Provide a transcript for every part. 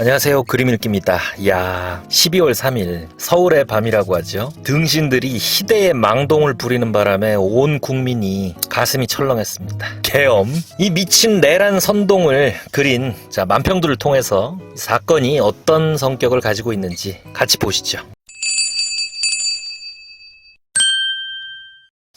안녕하세요. 그림 읽기입니다. 야 12월 3일 서울의 밤이라고 하죠. 등신들이 희대의 망동을 부리는 바람에 온 국민이 가슴이 철렁했습니다. 계엄 이 미친 내란 선동을 그린 자 만평들을 통해서 이 사건이 어떤 성격을 가지고 있는지 같이 보시죠.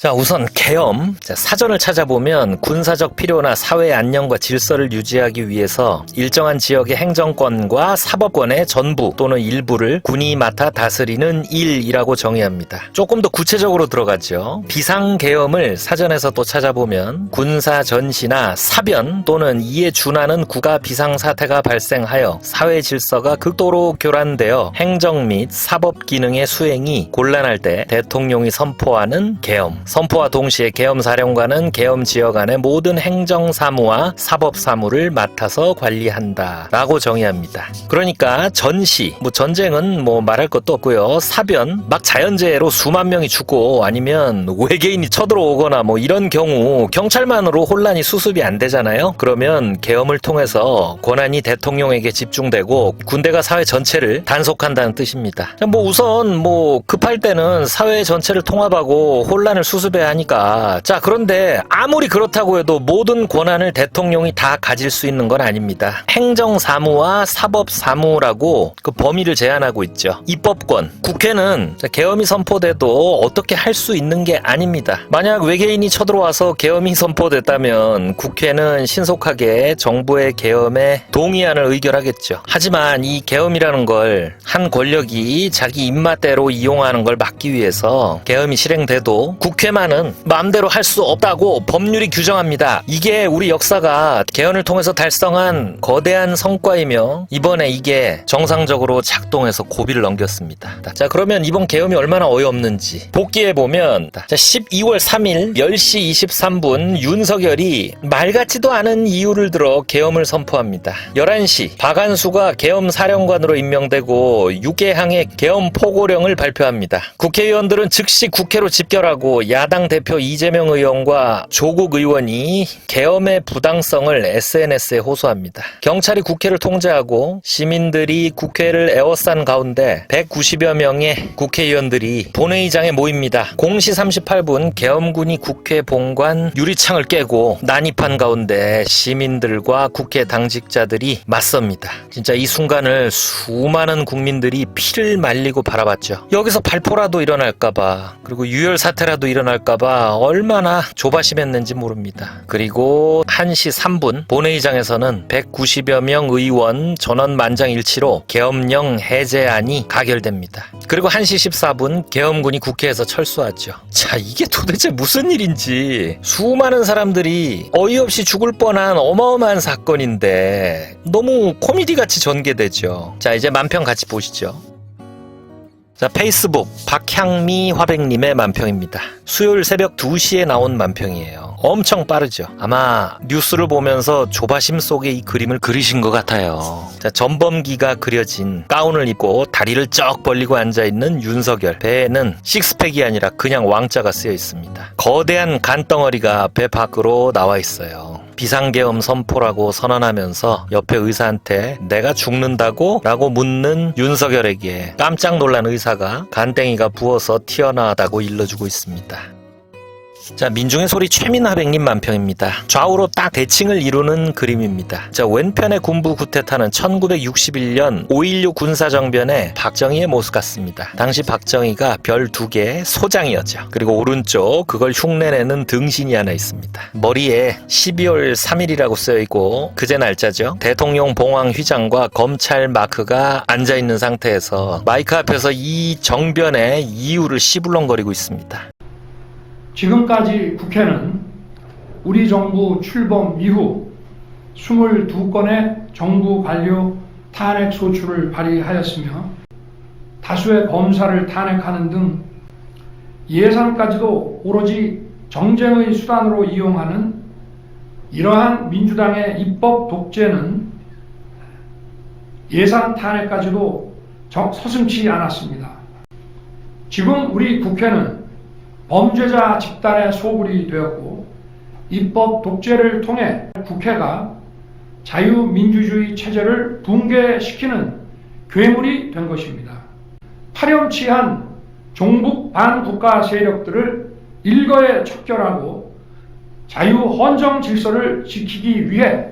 자, 우선 계엄. 자, 사전을 찾아보면 군사적 필요나 사회 안녕과 질서를 유지하기 위해서 일정한 지역의 행정권과 사법권의 전부 또는 일부를 군이 맡아 다스리는 일이라고 정의합니다. 조금 더 구체적으로 들어가죠. 비상 계엄을 사전에서 또 찾아보면 군사 전시나 사변 또는 이에 준하는 국가 비상 사태가 발생하여 사회 질서가 극도로 교란되어 행정 및 사법 기능의 수행이 곤란할 때 대통령이 선포하는 계엄. 선포와 동시에 계엄사령관은 계엄 지역 안의 모든 행정사무와 사법사무를 맡아서 관리한다. 라고 정의합니다. 그러니까 전시, 뭐 전쟁은 뭐 말할 것도 없고요. 사변, 막 자연재해로 수만 명이 죽고 아니면 외계인이 쳐들어오거나 뭐 이런 경우 경찰만으로 혼란이 수습이 안 되잖아요. 그러면 계엄을 통해서 권한이 대통령에게 집중되고 군대가 사회 전체를 단속한다는 뜻입니다. 뭐 우선 뭐 급할 때는 사회 전체를 통합하고 혼란을 수습해야 하니까 자 그런데 아무리 그렇다고 해도 모든 권한을 대통령이 다 가질 수 있는 건 아닙니다. 행정사무와 사법사무라고 그 범위를 제한하고 있죠. 입법권 국회는 자, 계엄이 선포돼도 어떻게 할 수 있는 게 아닙니다. 만약 외계인이 쳐들어와서 계엄이 선포됐다면 국회는 신속하게 정부의 계엄에 동의안을 의결하겠죠. 하지만 이 계엄이라는 걸 한 권력이 자기 입맛대로 이용하는 걸 막기 위해서 계엄이 실행돼도 국회 만은 마음대로 할 수 없다고 법률이 규정합니다. 이게 우리 역사가 개헌을 통해서 달성한 거대한 성과이며 이번에 이게 정상적으로 작동해서 고비를 넘겼습니다. 자 그러면 이번 계엄이 얼마나 어이없는지 복기해 보면 자 12월 3일 10시 23분 윤석열이 말 같지도 않은 이유를 들어 계엄을 선포합니다. 11시 박안수가 계엄 사령관으로 임명되고 6개항의 계엄 포고령을 발표합니다. 국회의원들은 즉시 국회로 집결하고 야당 대표 이재명 의원과 조국 의원이 계엄의 부당성을 SNS에 호소합니다. 경찰이 국회를 통제하고 시민들이 국회를 에워싼 가운데 190여 명의 국회의원들이 본회의장에 모입니다. 0시 38분 계엄군이 국회 본관 유리창을 깨고 난입한 가운데 시민들과 국회 당직자들이 맞섭니다. 진짜 이 순간을 수많은 국민들이 피를 말리고 바라봤죠. 여기서 발포라도 일어날까봐 그리고 유혈 사태라도 일어날 까봐 얼마나 조바심했는지 모릅니다. 그리고 1시 3분 본회의장에서는 190여 명 의원 전원 만장일치로 계엄령 해제안이 가결됩니다. 그리고 1시 14분 계엄군이 국회에서 철수하죠. 자, 이게 도대체 무슨 일인지 수많은 사람들이 어이없이 죽을 뻔한 어마어마한 사건인데 너무 코미디 같이 전개되죠. 자, 이제 만평 같이 보시죠. 자, 페이스북 박향미 화백님의 만평입니다. 수요일 새벽 2시에 나온 만평이에요. 엄청 빠르죠. 아마 뉴스를 보면서 조바심 속에 이 그림을 그리신 것 같아요. 자, 전범기가 그려진 가운을 입고 다리를 쩍 벌리고 앉아있는 윤석열. 배에는 식스팩이 아니라 그냥 왕자가 쓰여 있습니다. 거대한 간덩어리가 배 밖으로 나와 있어요. 비상계엄 선포라고 선언하면서 옆에 의사한테 내가 죽는다고? 라고 묻는 윤석열에게 깜짝 놀란 의사가 간땡이가 부어서 튀어나왔다고 일러주고 있습니다. 자, 민중의 소리 최민하백님 만평입니다. 좌우로 딱 대칭을 이루는 그림입니다. 자, 왼편의 군부 구태타는 1961년 5.16 군사정변의 박정희의 모습 같습니다. 당시 박정희가 별 두개 소장이었죠. 그리고 오른쪽 그걸 흉내내는 등신이 하나 있습니다. 머리에 12월 3일이라고 쓰여있고 그제 날짜죠. 대통령 봉황 휘장과 검찰 마크가 앉아있는 상태에서 마이크 앞에서 이 정변의 이유를 씨불렁거리고 있습니다. 지금까지 국회는 우리 정부 출범 이후 22건의 정부 관료 탄핵 소추를 발의하였으며 다수의 검사를 탄핵하는 등 예산까지도 오로지 정쟁의 수단으로 이용하는 이러한 민주당의 입법 독재는 예산 탄핵까지도 정- 서슴치 않았습니다. 지금 우리 국회는 범죄자 집단의 소굴이 되었고 입법 독재를 통해 국회가 자유민주주의 체제를 붕괴시키는 괴물이 된 것입니다. 파렴치한 종북 반국가 세력들을 일거에 척결하고 자유헌정 질서를 지키기 위해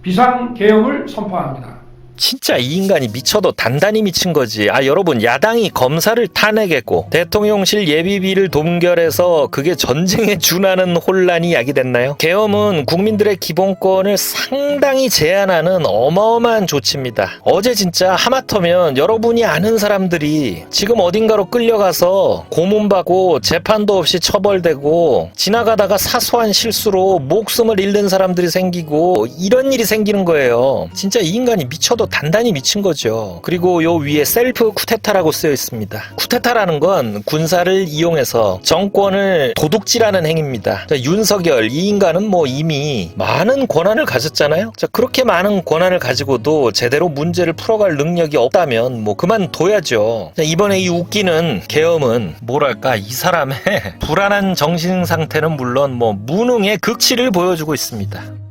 비상계엄을 선포합니다. 진짜 이 인간이 미쳐도 단단히 미친 거지. 아, 여러분, 야당이 검사를 탄핵했고, 대통령실 예비비를 동결해서 그게 전쟁에 준하는 혼란이 야기됐나요? 계엄은 국민들의 기본권을 상당히 제한하는 어마어마한 조치입니다. 어제 진짜 하마터면 여러분이 아는 사람들이 지금 어딘가로 끌려가서 고문받고 재판도 없이 처벌되고, 지나가다가 사소한 실수로 목숨을 잃는 사람들이 생기고, 이런 일이 생기는 거예요. 진짜 이 인간이 미쳐도 단단히 미친 거죠. 그리고 요 위에 셀프 쿠데타라고 쓰여 있습니다. 쿠데타라는 건 군사를 이용해서 정권을 도둑질하는 행위입니다. 자, 윤석열 이 인간은 뭐 이미 많은 권한을 가졌잖아요. 자, 그렇게 많은 권한을 가지고도 제대로 문제를 풀어갈 능력이 없다면 뭐 그만둬야죠. 자, 이번에 이 웃기는 계엄은 뭐랄까 이 사람의 불안한 정신 상태는 물론 뭐 무능의 극치를 보여주고 있습니다.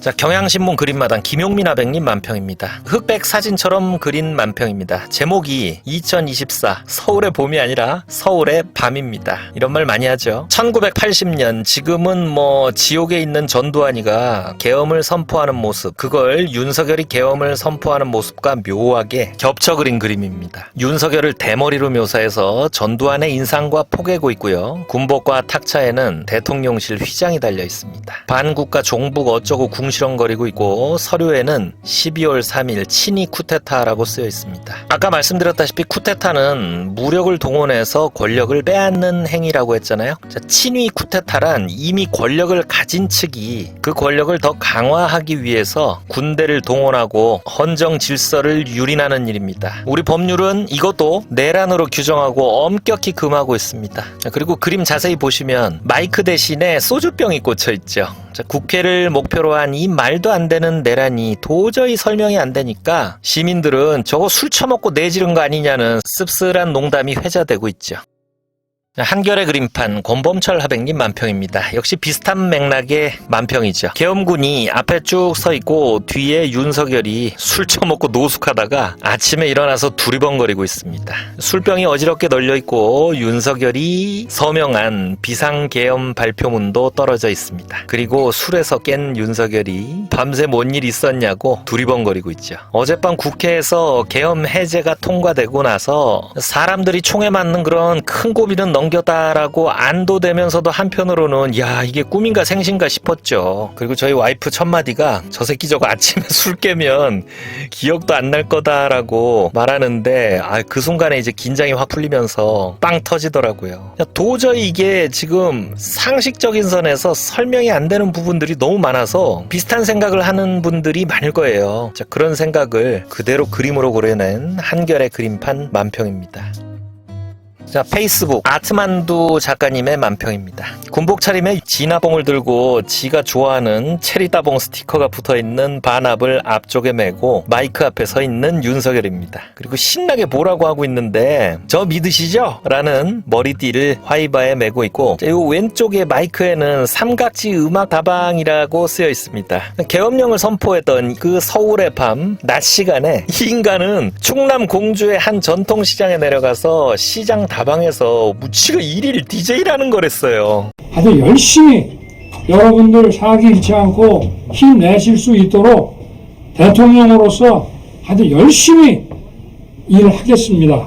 자, 경향신문 그림마당 김용민 아백님 만평입니다. 흑백 사진처럼 그린 만평입니다. 제목이 2024 서울의 봄이 아니라 서울의 밤입니다. 이런 말 많이 하죠. 1980년 지금은 뭐 지옥에 있는 전두환이가 계엄을 선포하는 모습 그걸 윤석열이 계엄을 선포하는 모습과 묘하게 겹쳐 그린 그림입니다. 윤석열을 대머리로 묘사해서 전두환의 인상과 포개고 있고요. 군복과 탁차에는 대통령실 휘장이 달려 있습니다. 반국가 종북 어쩌고 궁시렁거리고 있고 서류에는 12월 3일 친이 쿠데타라고 쓰여 있습니다. 아까 말씀드렸다시피 쿠데타는 무력을 동원해서 권력을 빼앗는 행위라고 했잖아요. 자, 친위 쿠데타란 이미 권력을 가진 측이 그 권력을 더 강화하기 위해서 군대를 동원하고 헌정 질서를 유린하는 일입니다. 우리 법률은 이것도 내란으로 규정하고 엄격히 금하고 있습니다. 자, 그리고 그림 자세히 보시면 마이크 대신에 소주병이 꽂혀 있죠. 자, 국회를 목표로 한이 말도 안 되는 내란이 도저히 설명이 안 되니까 시민들은 저거 술 처먹고 내지른 거 아니냐는 씁쓸한 농담이 회자되고 있죠. 한결의 그림판 권범철 하백님 만평입니다. 역시 비슷한 맥락의 만평이죠. 계엄군이 앞에 쭉 서 있고 뒤에 윤석열이 술 처먹고 노숙하다가 아침에 일어나서 두리번거리고 있습니다. 술병이 어지럽게 널려 있고 윤석열이 서명한 비상계엄 발표문도 떨어져 있습니다. 그리고 술에서 깬 윤석열이 밤새 뭔 일 있었냐고 두리번거리고 있죠. 어젯밤 국회에서 계엄 해제가 통과되고 나서 사람들이 총에 맞는 그런 큰 고비는 넘 겼다라고 안도되면서도 한편으로는 야 이게 꿈인가 생신가 싶었죠. 그리고 저희 와이프 첫마디가 저 새끼 저거 아침에 술 깨면 기억도 안 날 거다라고 말하는데 아 그 순간에 이제 긴장이 확 풀리면서 빵 터지더라고요. 야, 도저히 이게 지금 상식적인 선에서 설명이 안 되는 부분들이 너무 많아서 비슷한 생각을 하는 분들이 많을 거예요. 자, 그런 생각을 그대로 그림으로 그려낸 한결의 그림판 만평입니다. 자, 페이스북 아트만두 작가님의 만평입니다. 군복 차림에 진화봉을 들고 지가 좋아하는 체리따봉 스티커가 붙어 있는 반합을 앞쪽에 메고 마이크 앞에 서 있는 윤석열입니다. 그리고 신나게 뭐라고 하고 있는데 저 믿으시죠? 라는 머리띠를 화이바에 메고 있고 자, 요 왼쪽에 마이크에는 삼각지 음악 다방이라고 쓰여 있습니다. 계엄령을 선포했던 그 서울의 밤 낮 시간에 이 인간은 충남 공주의 한 전통시장에 내려가서 시장 다 방에서 무치가 일일 DJ라는 거랬어요. 아주 열심히 여러분들 사기 잃지 않고 힘내실 수 있도록 대통령으로서 아주 열심히 일하겠습니다.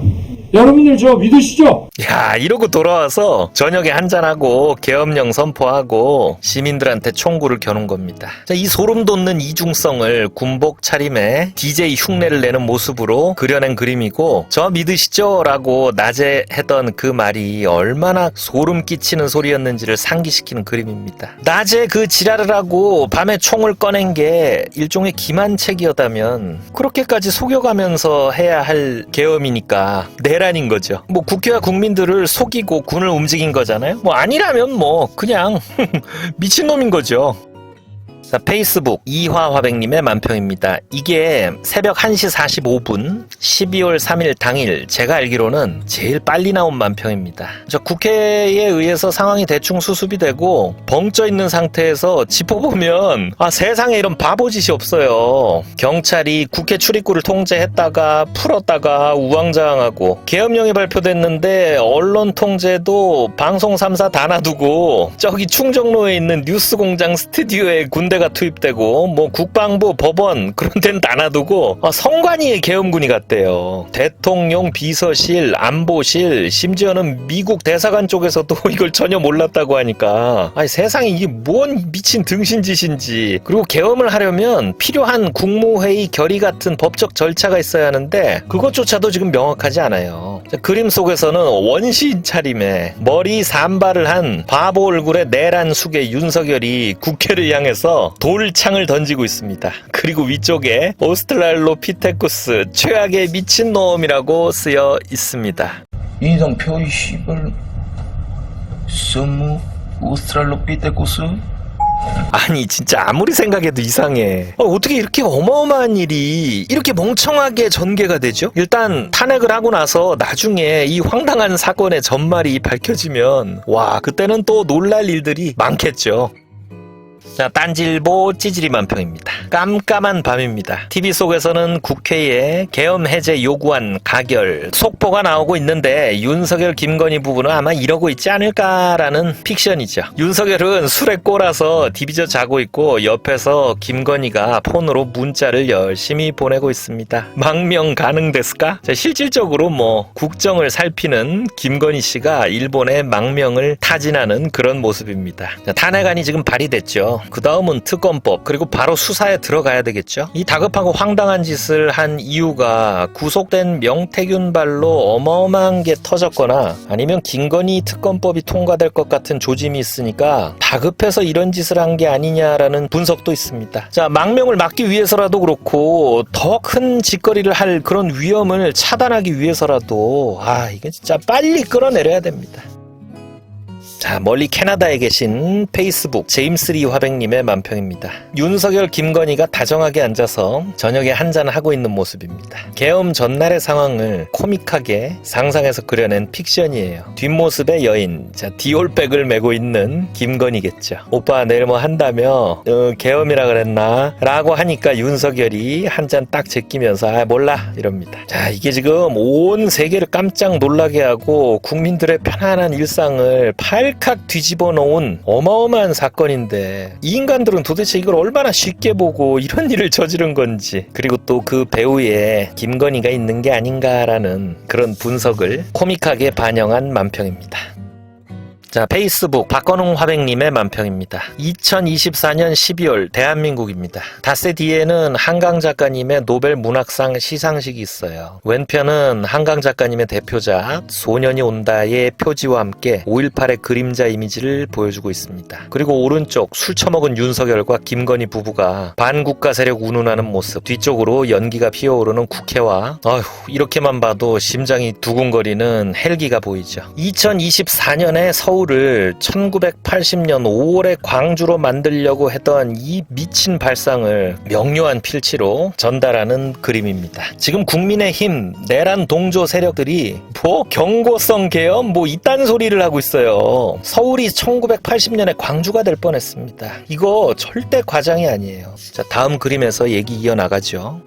여러분들 저 믿으시죠? 야 이러고 돌아와서 저녁에 한잔하고 계엄령 선포하고 시민들한테 총구를 겨눈 겁니다. 자, 이 소름 돋는 이중성을 군복 차림에 DJ 흉내를 내는 모습으로 그려낸 그림이고 저 믿으시죠? 라고 낮에 했던 그 말이 얼마나 소름 끼치는 소리였는지를 상기시키는 그림입니다. 낮에 그 지랄을 하고 밤에 총을 꺼낸 게 일종의 기만책이었다면 그렇게까지 속여가면서 해야 할 계엄이니까 내란인 거죠. 뭐 국회와 국민들을 속이고 군을 움직인 거잖아요. 뭐 아니라면 뭐 그냥 미친놈인 거죠. 자, 페이스북 이화화백님의 만평입니다. 이게 새벽 1시 45분 12월 3일 당일 제가 알기로는 제일 빨리 나온 만평입니다. 저 국회에 의해서 상황이 대충 수습이 되고 벙쪄 있는 상태에서 짚어보면 아 세상에 이런 바보짓이 없어요. 경찰이 국회 출입구를 통제했다가 풀었다가 우왕좌왕하고 계엄령이 발표됐는데 언론 통제도 방송 3사 다 놔두고 저기 충정로에 있는 뉴스 공장 스튜디오에 군대 가 투입되고 뭐 국방부 법원 그런 데는 다 놔두고 아, 성관이의 계엄군이 같대요. 대통령 비서실 안보실 심지어는 미국 대사관 쪽에서도 이걸 전혀 몰랐다고 하니까 아니 세상에 이게 뭔 미친 등신짓인지 그리고 계엄을 하려면 필요한 국무회의 결의 같은 법적 절차가 있어야 하는데 그것조차도 지금 명확하지 않아요. 자, 그림 속에서는 원시인 차림에 머리 산발을 한 바보 얼굴의 내란 숙의 윤석열이 국회를 향해서 돌창을 던지고 있습니다. 그리고 위쪽에 오스트랄로피테쿠스 최악의 미친놈이라고 쓰여 있습니다. 표이 씨발 스무 오스트랄로피테쿠스 아니 진짜 아무리 생각해도 이상해 어, 떻게 이렇게 어마어마한 일이 이렇게 멍청하게 전개가 되죠? 일단 탄핵을 하고 나서 나중에 이 황당한 사건의 전말이 밝혀지면 와 그때는 또 놀랄 일들이 많겠죠 자, 딴질보 찌질이 만평입니다. 깜깜한 밤입니다. TV 속에서는 국회에 계엄 해제 요구안 가결 속보가 나오고 있는데 윤석열 김건희 부부는 아마 이러고 있지 않을까라는 픽션이죠. 윤석열은 술에 꼬라서 디비져 자고 있고 옆에서 김건희가 폰으로 문자를 열심히 보내고 있습니다. 망명 가능됐을까? 자, 실질적으로 뭐 국정을 살피는 김건희 씨가 일본의 망명을 타진하는 그런 모습입니다. 자, 탄핵안이 지금 발의됐죠. 그 다음은 특검법 그리고 바로 수사에 들어가야 되겠죠. 이 다급하고 황당한 짓을 한 이유가 구속된 명태균 발로 어마어마한 게 터졌거나 아니면 김건희 특검법이 통과될 것 같은 조짐이 있으니까 다급해서 이런 짓을 한 게 아니냐라는 분석도 있습니다. 자 망명을 막기 위해서라도 그렇고 더 큰 짓거리를 할 그런 위험을 차단하기 위해서라도 아 이게 진짜 빨리 끌어내려야 됩니다. 자, 멀리 캐나다에 계신 페이스북 제임스 리 화백님의 만평입니다. 윤석열 김건희가 다정하게 앉아서 저녁에 한잔 하고 있는 모습입니다. 계엄 전날의 상황을 코믹하게 상상해서 그려낸 픽션이에요. 뒷모습의 여인, 자, 디올백을 메고 있는 김건희겠죠. 오빠 내일 뭐 한다며, 어, 계엄이라 그랬나? 라고 하니까 윤석열이 한 잔 딱 제끼면서, 아, 몰라. 이럽니다. 자, 이게 지금 온 세계를 깜짝 놀라게 하고 국민들의 편안한 일상을 팔칵 뒤집어 놓은 어마어마한 사건인데 이 인간들은 도대체 이걸 얼마나 쉽게 보고 이런 일을 저지른 건지 그리고 또 그 배우에 김건희가 있는 게 아닌가라는 그런 분석을 코믹하게 반영한 만평입니다. 자, 페이스북 박건웅 화백님의 만평입니다. 2024년 12월 대한민국입니다. 닷새 뒤에는 한강 작가님의 노벨 문학상 시상식이 있어요. 왼편은 한강 작가님의 대표작 소년이 온다의 표지와 함께 5.18의 그림자 이미지를 보여주고 있습니다. 그리고 오른쪽 술 처먹은 윤석열과 김건희 부부가 반국가 세력 운운하는 모습 뒤쪽으로 연기가 피어오르는 국회와 어휴 이렇게만 봐도 심장이 두근거리는 헬기가 보이죠. 2024년에 서울 을 1980년 5월에 광주로 만들려고 했던 이 미친 발상을 명료한 필치로 전달하는 그림입니다. 지금 국민의힘 내란 동조 세력들이 뭐 경고성 계엄 뭐 이딴 소리를 하고 있어요. 서울이 1980년에 광주가 될 뻔했습니다. 이거 절대 과장이 아니에요. 자 다음 그림에서 얘기 이어나가죠.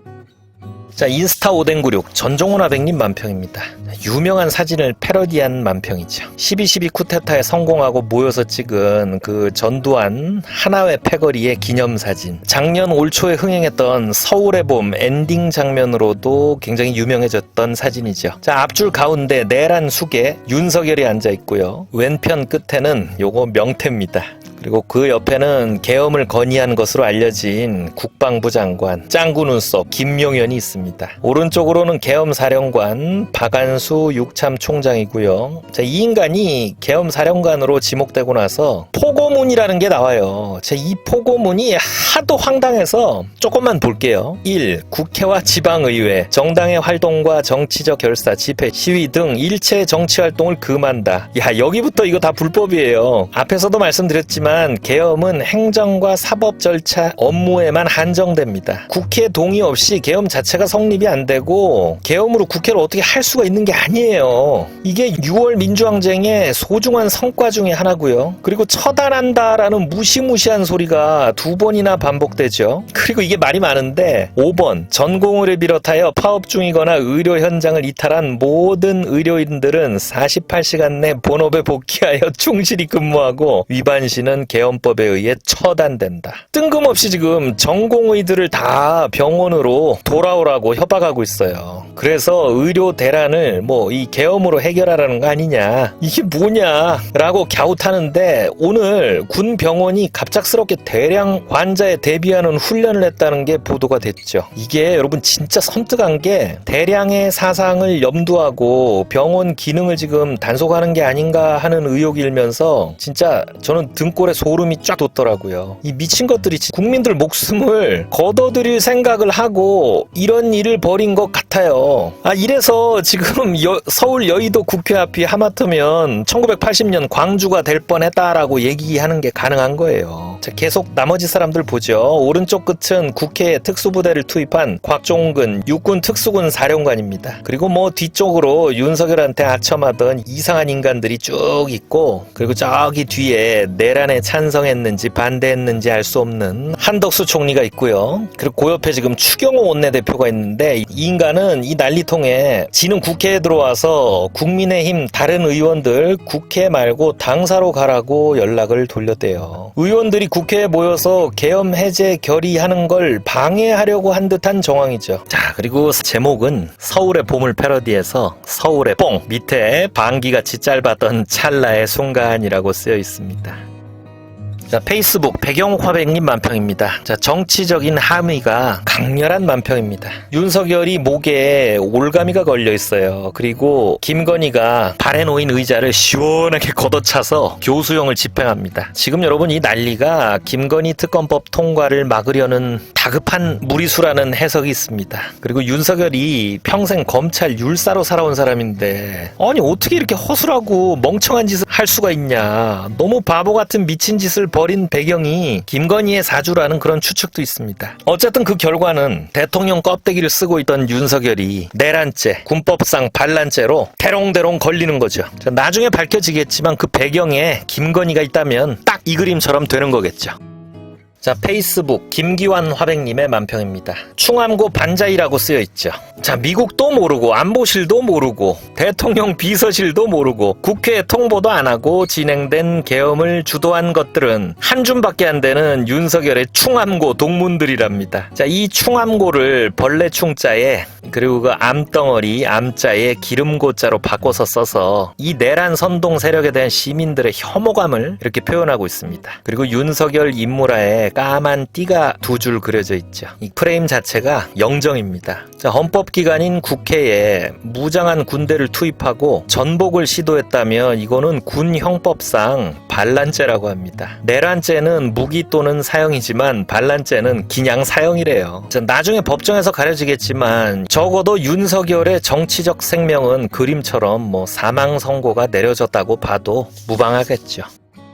자, 인스타 오뎅구육 전종훈 아백님 만평입니다. 유명한 사진을 패러디한 만평이죠. 12.12 쿠데타에 성공하고 모여서 찍은 그 전두환 하나회 패거리의 기념사진. 작년 올 초에 흥행했던 서울의 봄 엔딩 장면으로도 굉장히 유명해졌던 사진이죠. 자, 앞줄 가운데 내란 숙에 윤석열이 앉아 있고요. 왼편 끝에는 요거 명태입니다. 그리고 그 옆에는 계엄을 건의한 것으로 알려진 국방부 장관 짱구 눈썹 김용현이 있습니다. 오른쪽으로는 계엄 사령관 박안수 육참 총장이고요. 자, 이 인간이 계엄 사령관으로 지목되고 나서 포고문이라는 게 나와요. 자, 이 포고문이 하도 황당해서 조금만 볼게요. 1. 국회와 지방의회, 정당의 활동과 정치적 결사, 집회, 시위 등 일체 정치 활동을 금한다. 야, 여기부터 이거 다 불법이에요. 앞에서도 말씀드렸지만 하지만 계엄은 행정과 사법 절차 업무에만 한정됩니다. 국회 동의 없이 계엄 자체가 성립이 안 되고 계엄으로 국회를 어떻게 할 수가 있는 게 아니에요. 이게 6월 민주항쟁의 소중한 성과 중에 하나고요. 그리고 처단한다라는 무시무시한 소리가 두 번이나 반복되죠. 그리고 이게 말이 많은데 5번 전공의를 비롯하여 파업 중이거나 의료 현장을 이탈한 모든 의료인들은 48시간 내 본업에 복귀하여 충실히 근무하고 위반 시는 개헌법에 의해 처단된다. 뜬금없이 지금 전공의들을 다 병원으로 돌아오라고 협박하고 있어요. 그래서 의료 대란을 뭐이 계엄으로 해결하라는 거 아니냐. 이게 뭐냐라고 갸웃하는데 오늘 군 병원이 갑작스럽게 대량 환자에 대비하는 훈련을 했다는 게 보도가 됐죠. 이게 여러분 진짜 섬뜩한 게 대량의 사상을 염두하고 병원 기능을 지금 단속하는 게 아닌가 하는 의혹이 일면서 진짜 저는 등골에 소름이 쫙 돋더라고요. 이 미친 것들이 진- 국민들 목숨을 걷어들일 생각을 하고 이런 일을 벌인 것 같아요. 아 이래서 지금 여- 서울 여의도 국회 앞이 하마터면 1980년 광주가 될 뻔했다라고 얘기하는 게 가능한 거예요. 자, 계속 나머지 사람들 보죠. 오른쪽 끝은 국회에 특수부대를 투입한 곽종근 육군 특수군 사령관입니다. 그리고 뭐 뒤쪽으로 윤석열한테 아첨하던 이상한 인간들이 쭉 있고 그리고 저기 뒤에 내란 에 찬성했는지 반대했는지 알 수 없는 한덕수 총리가 있고요. 그리고 그 옆에 지금 추경호 원내대표가 있는데 이 인간은 이 난리통에 지는 국회에 들어와서 국민의힘 다른 의원들 국회 말고 당사로 가라고 연락을 돌렸대요. 의원들이 국회에 모여서 계엄 해제 결의하는 걸 방해하려고 한 듯한 정황이죠. 자, 그리고 제목은 서울의 보물 패러디에서 서울의 뽕 밑에 방귀같이 짧았던 찰나의 순간이라고 쓰여 있습니다. 자, 페이스북 배경화백님 만평입니다. 자, 정치적인 함의가 강렬한 만평입니다. 윤석열이 목에 올가미가 걸려 있어요. 그리고 김건희가 발에 놓인 의자를 시원하게 걷어차서 교수형을 집행합니다. 지금 여러분 이 난리가 김건희 특검법 통과를 막으려는 다급한 무리수라는 해석이 있습니다. 그리고 윤석열이 평생 검찰 율사로 살아온 사람인데 아니 어떻게 이렇게 허술하고 멍청한 짓을 할 수가 있냐. 너무 바보 같은 미친 짓을 벌인 배경이 김건희의 사주라는 그런 추측도 있습니다. 어쨌든 그 결과는 대통령 껍데기를 쓰고 있던 윤석열이 내란죄, 군법상 반란죄로 대롱대롱 걸리는 거죠. 자, 나중에 밝혀지겠지만 그 배경에 김건희가 있다면 딱 이 그림처럼 되는 거겠죠. 자, 페이스북 김기환 화백님의 만평입니다. 충암고 반자이라고 쓰여 있죠. 자, 미국도 모르고 안보실도 모르고 대통령 비서실도 모르고 국회 통보도 안 하고 진행된 계엄을 주도한 것들은 한 줌밖에 안 되는 윤석열의 충암고 동문들이랍니다. 자, 이 충암고를 벌레 충자에 그리고 그 암덩어리 암자에 기름고자로 바꿔서 써서 이 내란 선동 세력에 대한 시민들의 혐오감을 이렇게 표현하고 있습니다. 그리고 윤석열 인물화에 까만 띠가 두 줄 그려져 있죠. 이 프레임 자체가 영정입니다. 자, 헌법기관인 국회에 무장한 군대를 투입하고 전복을 시도했다면 이거는 군 형법상 반란죄라고 합니다. 내란죄는 무기 또는 사형이지만 반란죄는 그냥 사형이래요. 자, 나중에 법정에서 가려지겠지만 적어도 윤석열의 정치적 생명은 그림처럼 뭐 사망 선고가 내려졌다고 봐도 무방하겠죠.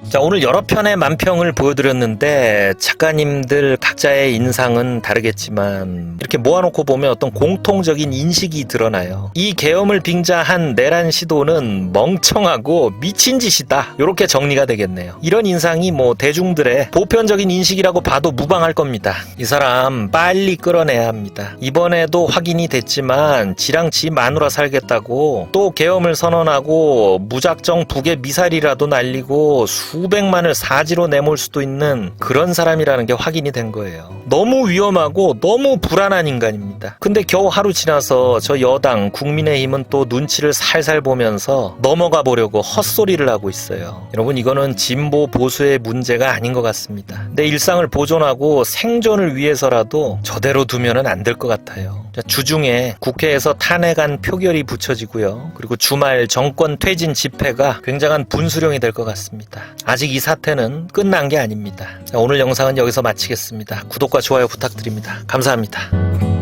자, 오늘 여러 편의 만평을 보여드렸는데, 작가님들 각자의 인상은 다르겠지만, 이렇게 모아놓고 보면 어떤 공통적인 인식이 드러나요. 이 계엄을 빙자한 내란 시도는 멍청하고 미친 짓이다. 이렇게 정리가 되겠네요. 이런 인상이 뭐 대중들의 보편적인 인식이라고 봐도 무방할 겁니다. 이 사람 빨리 끌어내야 합니다. 이번에도 확인이 됐지만, 지랑 지 마누라 살겠다고 또 계엄을 선언하고 무작정 북에 미사일이라도 날리고 수 백만을 사지로 내몰 수도 있는 그런 사람이라는 게 확인이 된 거예요. 너무 위험하고 너무 불안한 인간입니다. 근데 겨우 하루 지나서 저 여당 국민의힘은 또 눈치를 살살 보면서 넘어가 보려고 헛소리를 하고 있어요. 여러분 이거는 진보 보수의 문제가 아닌 것 같습니다. 내 일상을 보존하고 생존을 위해서라도 저대로 두면은 안 될 것 같아요. 자, 주중에 국회에서 탄핵안 표결이 붙여지고요. 그리고 주말 정권 퇴진 집회가 굉장한 분수령이 될 것 같습니다. 아직 이 사태는 끝난 게 아닙니다. 자, 오늘 영상은 여기서 마치겠습니다. 구독과 좋아요 부탁드립니다. 감사합니다.